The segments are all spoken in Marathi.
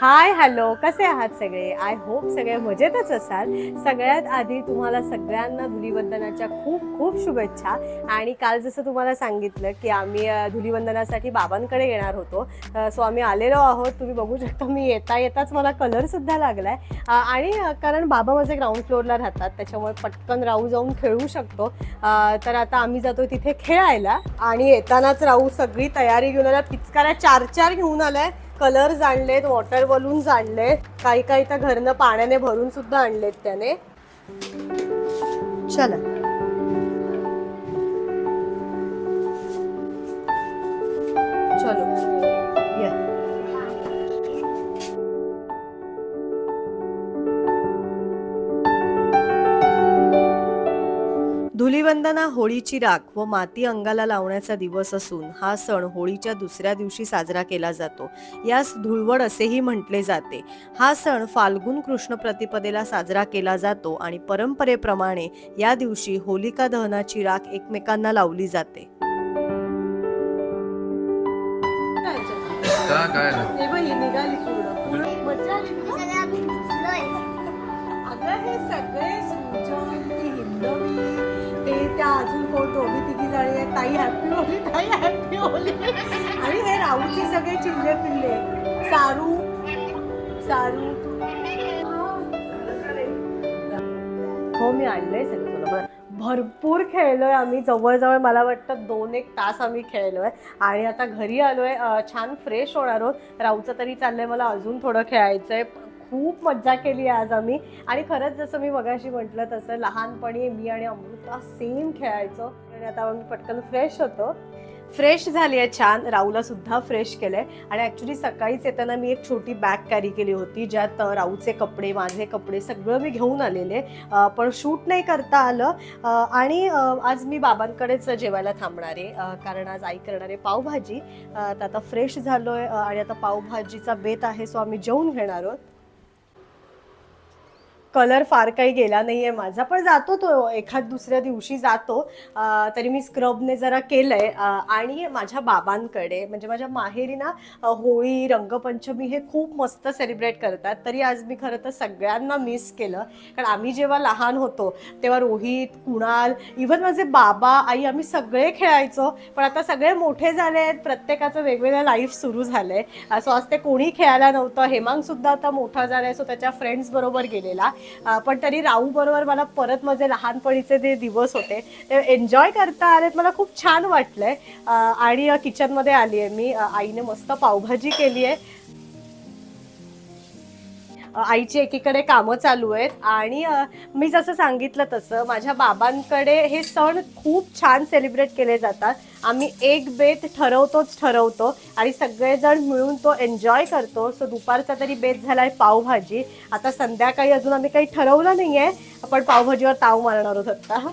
Hi hello. कसे आहात सगळे? आय होप सगळे मजेतच असाल. सगळ्यात आधी तुम्हाला सगळ्यांना धुलीवंदनाच्या खूप खूप शुभेच्छा. आणि काल जसं तुम्हाला सांगितलं की आम्ही धुलीवंदनासाठी बाबांकडे येणार होतो. सो आम्ही आलेलो आहोत. तुम्ही बघू शकता मी येता येताच मला कलरसुद्धा लागलाय. आहे आणि कारण बाबा माझे ग्राउंड फ्लोअरला राहतात त्याच्यामुळे पटकन राहू जाऊन खेळू शकतो. तर आता आम्ही जातो तिथे खेळायला. आणि येतानाच राहू सगळी तयारी घेऊन आल्या. पिचकाऱ्या चार चार घेऊन आलाय. कलर आणलेत वॉटर बलून्स आणले काही काही तर घरनं पाण्याने भरून सुद्धा आणलेत त्याने. चला. चलो. धुलिवंदना होळीची राख व माती अंगाला लावण्याचा दिवस असून हा सण होळीच्या दुसऱ्या दिवशी साजरा केला जातो. यास धुळवड असेही म्हटले जाते. हा सण फाल्गुन कृष्ण प्रतिपदेला साजरा केला जातो आणि परंपरेप्रमाणे या दिवशी होलिका दहनाची राख एकमेकांना लावली जाते. ताई हॅपी होली ताई हॅपी होली. आणि हे राहूचे सगळे चिल्ले पिल्ले. सारू सारू. हो मी आणलंय सगळं बरोबर बरं. भरपूर खेळलोय आम्ही. जवळजवळ मला वाटतं दोन एक तास आम्ही खेळलोय. आणि आता घरी आलोय. छान फ्रेश होणार आहोत. राहूचं तरी चाललंय मला अजून थोडं खेळायचंय. खूप मज्जा केली आज आम्ही. आणि खरंच जसं मी मगाशी म्हटलं तसं लहानपणी मी आणि अमृता सेम खेळायचो. आणि आता आम्ही पटकन फ्रेश होतो. फ्रेश झाली आहे छान. राहूला सुद्धा फ्रेश केलंय. आणि ॲक्च्युली सकाळीच येताना मी एक छोटी बॅग कॅरी केली होती ज्यात राहूचे राऊचे कपडे माझे कपडे सगळं मी घेऊन आलेले. पण शूट नाही करता आलं. आणि आज मी बाबांकडेच जेवायला थांबणार आहे. कारण आज आई करणार आहे पावभाजी. तर आता फ्रेश झालोय. आहे आणि आता पावभाजीचा बेत आहे सो आम्ही जेवून घेणार आहोत. कलर फार काही गेला नाही आहे माझा पण जातो तो. एखाद दुसऱ्या दिवशी जातो. तरी मी स्क्रबने जरा केलं आहे आणि माझ्या बाबांकडे म्हणजे माझ्या माहेरी ना होळी रंगपंचमी हे खूप मस्त सेलिब्रेट करतात. तरी आज मी खरं तर सगळ्यांना मिस केलं. कारण आम्ही जेव्हा लहान होतो तेव्हा रोहित कुणाल इव्हन माझे बाबा आई आम्ही सगळे खेळायचो. पण आता सगळे मोठे झाले आहेत. प्रत्येकाचं वेगवेगळं लाईफ सुरू झालं आहे सो आज ते कोणी खेळायला नव्हतं. हेमांगसुद्धा आता मोठा झाला आहे सो त्याच्या फ्रेंड्सबरोबर गेलेला. पण तरी राहू बरोबर मला परत माझे लहानपणीचे जे दिवस होते ते एन्जॉय करता आलेत मला खूप छान वाटलंय. आणि किचनमध्ये आली आहे मी. आईने मस्त पावभाजी केली आहे आईची एकीकडे कामं चालू आहेत. आणि मी जसं सांगितलं तसं माझ्या बाबांकडे हे सण खूप छान सेलिब्रेट केले जातात. आम्ही एक बेत ठरवतोच ठरवतो आणि सगळेजण मिळून तो एन्जॉय करतो. सो दुपारचा तरी बेत झालाय पावभाजी. आता संध्याकाळी अजून आम्ही काही ठरवलं नाही आहे आपण पावभाजीवर ताव मारणार आहोत आता.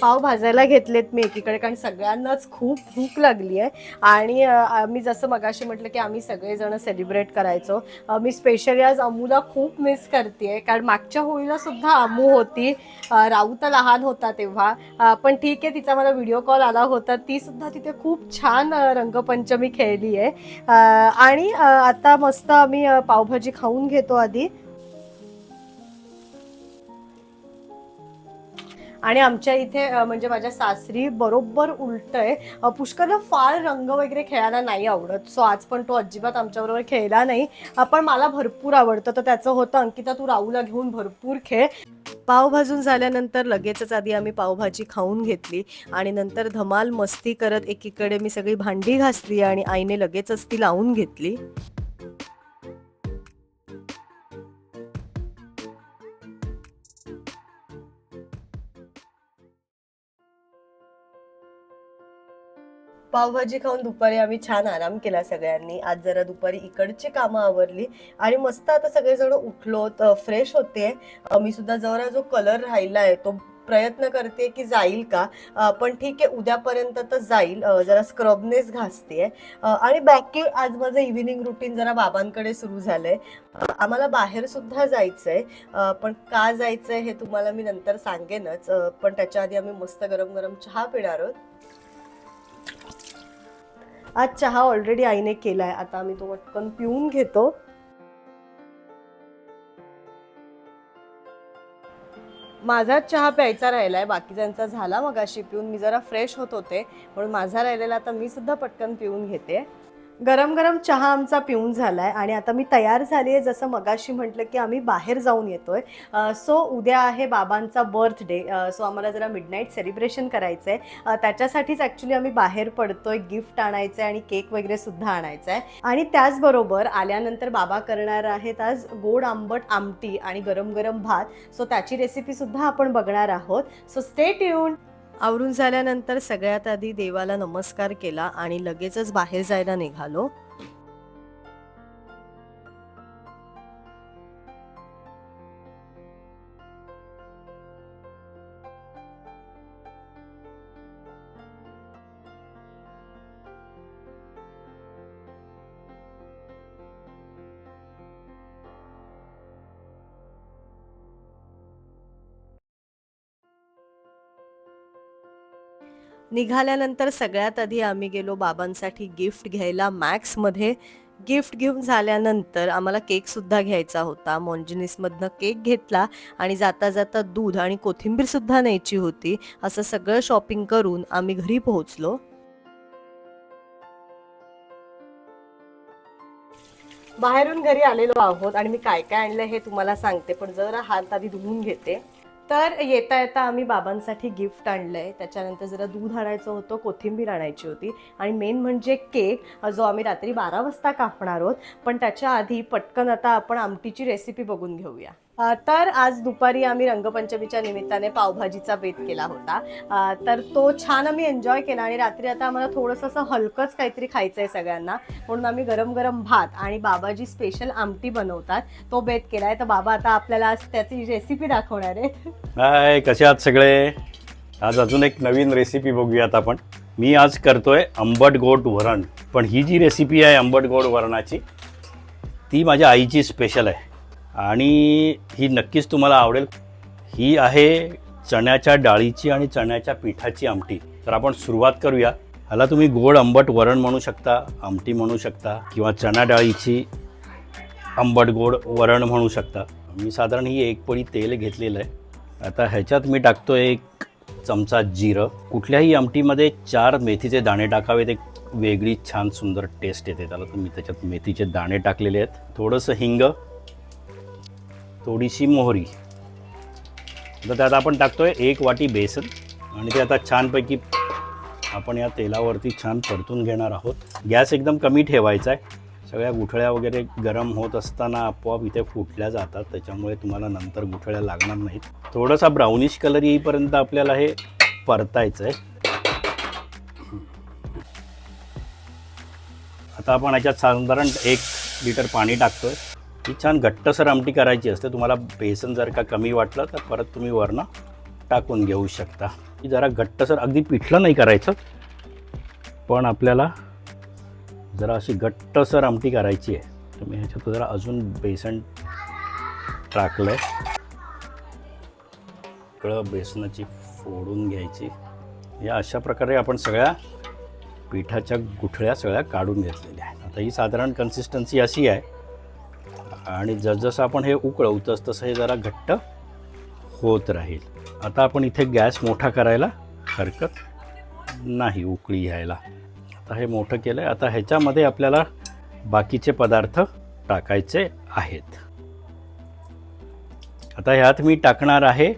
पाव भाजायला घेतलेत मी एकीकडे कारण सगळ्यांनाच खूप भूक लागली आहे. आणि मी जसं मगाशी म्हटलं की आम्ही सगळेजण सेलिब्रेट करायचो. मी स्पेशली आज अमूला खूप मिस करते कारण मागच्या होळीला सुद्धा अमू होती. राऊ तर लहान होता तेव्हा. पण ठीक आहे तिचा मला व्हिडिओ कॉल आला होता. ती सुद्धा तिथे खूप छान रंगपंचमी खेळली आहे. आणि आता मस्त आम्ही पावभाजी खाऊन घेतो आधी. आणि आमच्या इथे म्हणजे माझ्या सासरी बरोबर उलट आहे अ, पुष्करला फार रंग वगैरे खेळायला नाही आवडत. सो आज पण तो अजिबात आमच्याबरोबर खेळला नाही. पण मला भरपूर आवडतं. तर त्याचं होतं अंकिता तू राहूला घेऊन भरपूर खेळ. पाव भाजून झाल्यानंतर लगेचच आधी आम्ही पावभाजी खाऊन घेतली. आणि नंतर धमाल मस्ती करत एकीकडे मी सगळी भांडी घासली आणि आईने लगेचच ती लावून घेतली. पावभाजी खाऊन दुपारी आम्ही छान आराम केला सगळ्यांनी. आज जरा दुपारी इकडची कामं आवरली आणि मस्त आता सगळेजण उठलो फ्रेश होते. मी सुद्धा जरा जो कलर राहिला आहे तो प्रयत्न करते की जाईल का? पण ठीक आहे उद्यापर्यंत तर जाईल. जरा स्क्रबनेच घासते आणि बाकी आज माझं इव्हिनिंग रुटीन जरा बाबांकडे सुरू झालंय. आम्हाला बाहेर सुद्धा जायचंय. पण का जायचंय हे तुम्हाला मी नंतर सांगेनच. पण त्याच्या आधी आम्ही मस्त गरम गरम चहा पिणार आहोत. आज चहा ऑलरेडी आईने केला आहे आता आम्ही तो पटकन पिऊन घेतो. माझा चहा प्यायचा राहिलाय बाकीच्यांचा झाला मग अशी पिऊन. मी जरा फ्रेश होत होते म्हणून माझा राहिलेला आता मी सुद्धा पटकन पिऊन घेते. गरम गरम चहा आमचा पिऊन झाला आहे आणि आता मी तयार झाली आहे जसं मगाशी म्हटलं की आम्ही बाहेर जाऊन येतोय. सो उद्या आहे बाबांचा बर्थडे. सो आम्हाला जरा मिडनाईट सेलिब्रेशन करायचं आहे त्याच्यासाठीच ॲक्च्युली आम्ही बाहेर पडतोय गिफ्ट आणायचं आहे आणि केक वगैरे सुद्धा आणायचा आहे आणि त्याचबरोबर आल्यानंतर बाबा करणार आहेत आज गोड आंबट आमटी आणि गरम गरम भात. सो त्याची रेसिपीसुद्धा आपण बघणार आहोत. सो स्टे ट्यून आवरून झाल्यानंतर सगळ्यात आधी देवाला नमस्कार केला आणि लगेचच बाहेर जायला निघालो. निघाल्यानंतर सगळ्यात आधी आम्ही गेलो बाबांसाठी गिफ्ट घ्यायला मॅक्समध्ये. गिफ्ट घेऊन झाल्यानंतर आम्हाला केकसुद्धा घ्यायचा होता. मॉन्जिनिसमधनं केक घेतला आणि जाता जाता दूध आणि कोथिंबीरसुद्धा न्यायची होती. असं सगळं शॉपिंग करून आम्ही घरी पोहोचलो. बाहेरून घरी आलेलो आहोत आणि मी काय काय आणलं हे तुम्हाला सांगते पण जरा हात आधी धुवून घेते. तर येता येता आम्ही बाबांसाठी गिफ्ट आणलंय. त्याच्यानंतर जरा दूध आणायचं होतं कोथिंबीर आणायची होती. आणि मेन म्हणजे केक जो आम्ही रात्री बारा वाजता कापणार आहोत. पण त्याच्या आधी पटकन आता आपण आमटीची रेसिपी बघून घेऊया. तर आज दुपारी आम्ही रंगपंचमीच्या निमित्ताने पावभाजीचा बेत केला होता. तर तो छान आम्ही एन्जॉय केला आणि रात्री आता आम्हाला थोडंसं असं हलकंच काहीतरी खायचं आहे सगळ्यांना. म्हणून आम्ही गरम गरम भात आणि बाबाजी स्पेशल आमटी बनवतात. तो बेत केला आहे तर बाबा आता आपल्याला आज त्याची रेसिपी दाखवणार आहे हाय कसे आहात सगळे? आज अजून एक नवीन रेसिपी बघूयात आपण. मी आज करतोय आंबट गोड वरण. पण ही जी रेसिपी आहे आंबट गोड वरणाची ती माझ्या आईची स्पेशल आहे. आणि ही नक्कीच तुम्हाला आवडेल. ही आहे चण्याच्या डाळीची आणि चण्याच्या पिठाची आमटी. तर आपण सुरुवात करूया. ह्याला तुम्ही गोड आंबट वरण म्हणू शकता आमटी म्हणू शकता किंवा चणा डाळीची आंबट गोड वरण म्हणू शकता. मी साधारण ही एक पळी तेल घेतलेलं आहे. आता ह्याच्यात मी टाकतो एक चमचा जिरं. कुठल्याही आमटीमध्ये चार मेथीचे दाणे टाकावेत. एक वेगळी छान सुंदर टेस्ट येते. त्याला तुम्ही मी त्याच्यात मेथीचे दाणे टाकलेले आहेत. थोडंसं हिंग थोडीशी मोहरी. आता त्यात आपण टाकतोय एक वाटी बेसन आणि ते आता छानपैकी आपण या तेलावरती छान परतून घेणार आहोत. गॅस एकदम कमी ठेवायचा आहे. सगळ्या गुठळ्या वगैरे गरम होत असताना आपोआप इथे फुटल्या जातात. त्याच्यामुळे तुम्हाला नंतर गुठळ्या लागणार नाहीत. थोडासा ब्राउनिश कलर येईपर्यंत आपल्याला हे परतायचं आहे. आता आपण याच्यात साधारण एक लिटर पाणी टाकतोय. ही छान घट्टसर आमटी करायची असते तुम्हाला बेसन जर का कमी वाटलं तर परत तुम्ही वरनं टाकून घेऊ शकता. ही जरा घट्टसर अगदी पिठलं नाही करायचं पण आपल्याला जरा अशी घट्टसर आमटी करायची आहे. तर मी ह्याच्यात जरा अजून बेसन टाकलं आहे इकडं बेसनाची फोडून घ्यायची. या अशा प्रकारे आपण सगळ्या पिठाच्या गुठळ्या सगळ्या काढून घेतलेल्या आहेत. आता ही साधारण कन्सिस्टन्सी अशी आहे आणि जसजसं आपण हे उकळवू तस तसं हे जरा घट्ट होत राहील. आता आपण इथे गॅस मोठा करायला हरकत नाही उकळी घ्यायला. आता हे मोठं केलं आहे आता ह्याच्यामध्ये आपल्याला बाकीचे पदार्थ टाकायचे आहेत. आता ह्यात मी टाकणार आहे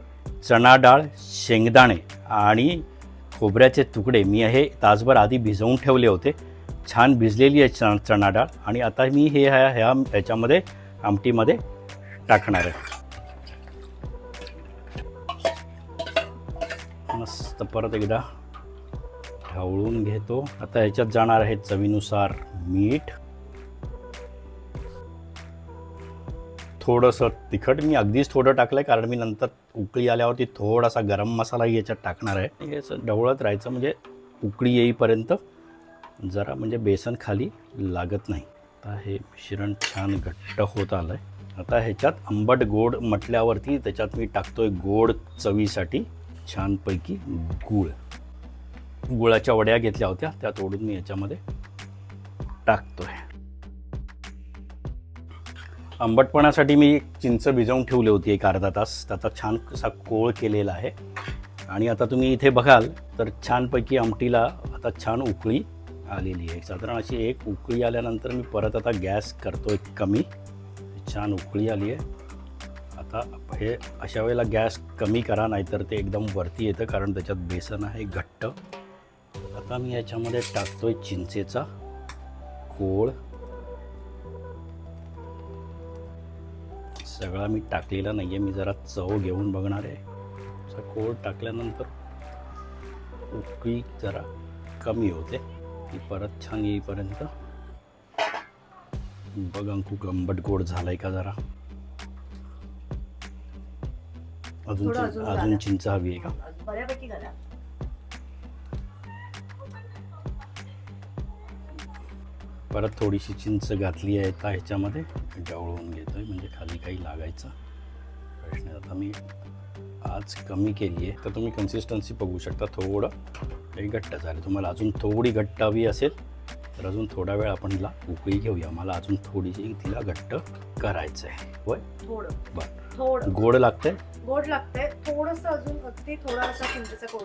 चणा डाळ शेंगदाणे आणि खोबऱ्याचे तुकडे. मी हे तासभर आधी भिजवून ठेवले होते. छान भिजलेली आहे च चणा डाळ. आणि आता मी हे ह्या ह्या ह्याच्यामध्ये आमटीमध्ये टाकणार आहे. मस्त परत एकदा ढवळून घेतो. आता ह्याच्यात जाणार आहे चवीनुसार मीठ. थोडंसं तिखट मी अगदीच थोडं टाकलं आहे कारण मी नंतर उकळी आल्यावरती थोडासा गरम मसाला याच्यात टाकणार आहे. हे असं ढवळत राहायचं म्हणजे उकळी येईपर्यंत जरा म्हणजे बेसन खाली लागत नाही. आता हे मिश्रण छान घट्ट होत आलं आहे आता ह्याच्यात आंबट गोड म्हटल्यावरती त्याच्यात मी टाकतो आहे गोड चवीसाठी छानपैकी गूळ. गुळाच्या वड्या घेतल्या होत्या त्या तोडून मी याच्यामध्ये टाकतो आहे आंबटपणासाठी मी चिंच भिजवून ठेवली होती एक अर्धा तास. त्याचा छान कसा कोळ केलेला आहे. आणि आता तुम्ही इथे बघाल तर छानपैकी आमटीला आता छान उकळी आलेली आहे. साधारण अशी एक उकळी आल्यानंतर मी परत आता गॅस करतो आहे कमी. छान उकळी आली आहे. आता हे अशा वेळेला गॅस कमी करा नाहीतर ते एकदम वरती येतं कारण त्याच्यात बेसन आहे घट्ट. आता मी याच्यामध्ये टाकतो आहे चिंचेचा कोळ. सगळा मी टाकलेला नाही आहे मी जरा चव घेऊन बघणार आहे. कोळ टाकल्यानंतर उकळी जरा कमी होते. ती परत छान येईपर्यंत. बघ अंकू गंबट गोड झालाय का जरा. अजून अजून. चिंच हवी आहे का? बऱ्यापैकी घाला परत थोडीशी चिंच घातली आहे ह्याच्यामध्ये डवळवून घेतोय म्हणजे खाली काही लागायचा. प्रश्न. आता मी आज कमी केली आहे तर तुम्ही कन्सिस्टन्सी बघू शकता थोडं. काही घट्ट झालं. तुम्हाला अजून थोडी घट्ट हवी असेल तर अजून थोडा वेळ आपण हिला उकळी घेऊया. मला अजून थोडीशी तिला घट्ट करायचं आहे होय? थोडं. बरं. थोडं. गोड लागतंय? गोड लागतंय. थोडस अजून अगदी थोडा असा चिंचेचा कोड.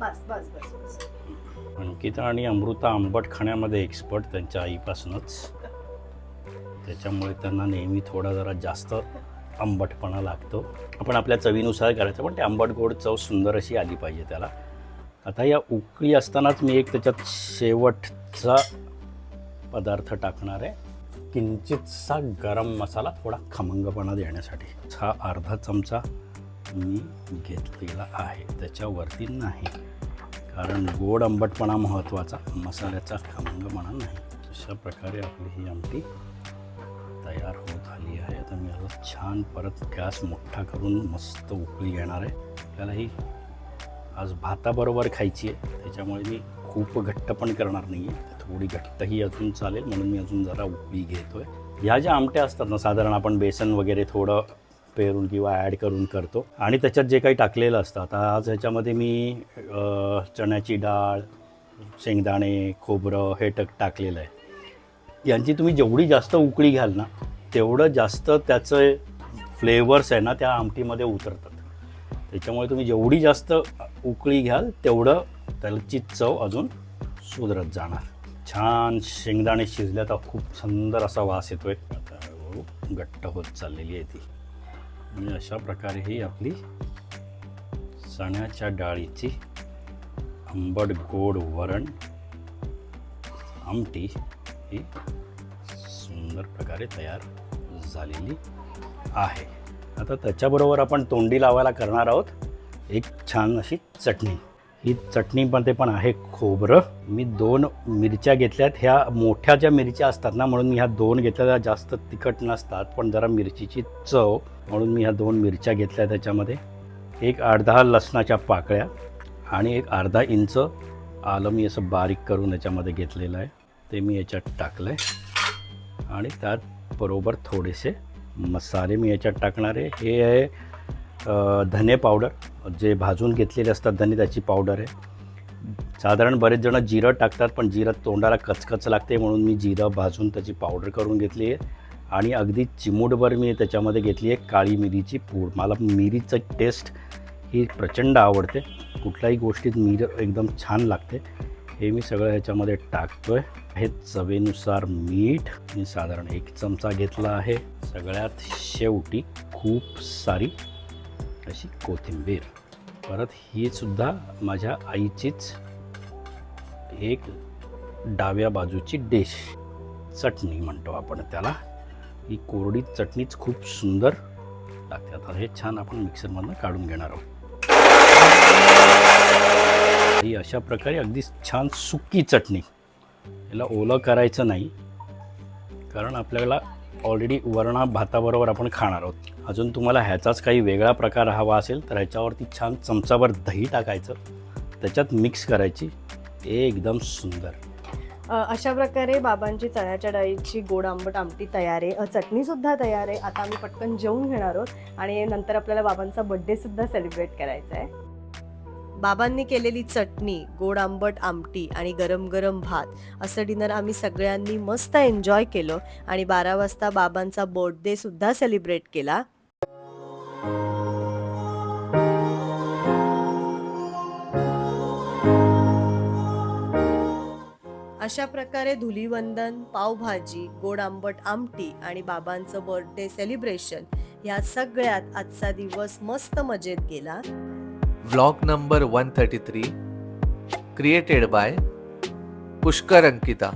बस बस बस बस. अंकिता आणि अमृता आंबट खाण्यामध्ये एक्सपर्ट त्यांच्या आईपासूनच. त्याच्यामुळे त्यांना नेहमी थोडा जरा जास्त आंबटपणा लागतो. आपण आपल्या चवीनुसार करायचं पण ते आंबट गोड चव सुंदर अशी आली पाहिजे त्याला. आता या उकळी असतानाच मी एक त्याच्यात शेवटचा पदार्थ टाकणार आहे. किंचितसा गरम मसाला थोडा खमंगपणा देण्यासाठी. हा अर्धा चमचा मी घेतलेला आहे. त्याच्यावरती नाही. कारण गोड आंबटपणा महत्त्वाचा. मसाल्याचा खमंगपणा नाही. अशा प्रकारे आपली ही आमटी तयार होत आली आहे. आता मी याला छान परत गॅस मोठा करून मस्त उकळी घेणार आहे. आपल्याला ही आज भाताबरोबर खायची आहे. त्याच्यामुळे मी खूप घट्ट पण करणार नाही आहे थोडी घट्टही अजून चालेल म्हणून मी अजून जरा उकळी घेतो आहे ह्या ज्या आमट्या असतात ना साधारण आपण बेसन वगैरे थोडं पेरून किंवा ॲड करून करतो. आणि त्याच्यात जे काही टाकलेलं असतं आता आज ह्याच्यामध्ये मी चण्याची डाळ शेंगदाणे खोबरं हे टक टाकलेलं आहे. यांची तुम्ही जेवढी जास्त उकळी घ्याल ना तेवढं जास्त त्याचं फ्लेवर्स आहे ना त्या आमटीमध्ये उतरतात. त्याच्यामुळे तुम्ही जेवढी जास्त उकळी घ्याल तेवढं त्याची चव अजून सुधरत जाणार. छान शेंगदाणे शिजले तर खूप सुंदर असा वास येतोय. आता हळूहळू घट्ट होत चाललेली आहे ती. म्हणजे अशा प्रकारे ही आपली चण्याच्या डाळीची आंबट गोड वरण आमटी ही सुंदर प्रकारे तयार झालेली आहे. आता त्याच्याबरोबर आपण तोंडी लावायला करणार आहोत एक छान अशी चटणी. ही चटणीमध्ये पण आहे खोबरं. मी दोन मिरच्या घेतल्यात. ह्या मोठ्या ज्या मिरच्या असतात ना म्हणून मी ह्या दोन घेतल्या. जास्त तिखट नसतात पण जरा मिरचीची चव म्हणून मी ह्या दोन मिरच्या घेतल्या त्याच्यामध्ये. एक अर्धा लसणाच्या पाकळ्या आणि एक अर्धा इंच आलं मी असं बारीक करून याच्यामध्ये घेतलेलं आहे. ते मी याच्यात टाकलं आहे आणि त्यात बरोबर थोडेसे मसाले मी याच्यात टाकणार आहे. हे आहे धने पावडर. जे भाजून घेतलेले असतात धने त्याची पावडर आहे. साधारण बरेच जण जिरं टाकतात पण जिरं तोंडाला कचकच लागते म्हणून मी जिरं भाजून त्याची पावडर करून घेतली आहे. आणि अगदी चिमूटभर मी त्याच्यामध्ये घेतली आहे काळी मिरीची पूड. मला मिरीचं टेस्ट ही प्रचंड आवडते. कुठल्याही गोष्टीत मिरं एकदम छान लागते. हे मी सगळं ह्याच्यामध्ये टाकतो आहे हे चवेनुसार मीठ. मी साधारण एक चमचा घेतला आहे. सगळ्यात शेवटी खूप सारी अशी कोथिंबीर. परत ही सुद्धा माझ्या आईचीच एक डाव्या बाजूची डिश. चटणी म्हणतो आपण त्याला. ही कोरडी चटणीच खूप सुंदर लागते. आता हे छान आपण मिक्सरमधनं काढून घेणार आहोत. ही अशा प्रकारे अगदी छान सुकी चटणी. याला ओलं करायचं नाही. कारण आपल्याला ऑलरेडी वरणा भाताबरोबर आपण खाणार आहोत. अजून तुम्हाला ह्याचाच काही वेगळा प्रकार हवा असेल तर ह्याच्यावरती छान चमचाभर दही टाकायचं. त्याच्यात मिक्स करायची. एकदम सुंदर. अशा प्रकारे बाबांची चण्याच्या डाळीची गोड आंबट आमटी तयार आहे. चटणीसुद्धा तयार आहे. आता आम्ही पटकन जेवून घेणार आहोत. आणि नंतर आपल्याला बाबांचा बड्डेसुद्धा सेलिब्रेट करायचा आहे. बाबांनी केलेली चटणी गोड आंबट आमटी आणि गरम गरम भात असं डिनर आम्ही सगळ्यांनी मस्त एन्जॉय केलं आणि बारा वाजता बाबांचा बर्थडे सुद्धा सेलिब्रेट केला. अशा प्रकारे धुलीवंदन पावभाजी गोड आंबट आमटी आणि बाबांचं बर्थडे सेलिब्रेशन ह्या सगळ्यात आजचा दिवस मस्त मजेत गेला. Vlog number one thirty three created by Pushkar Ankita.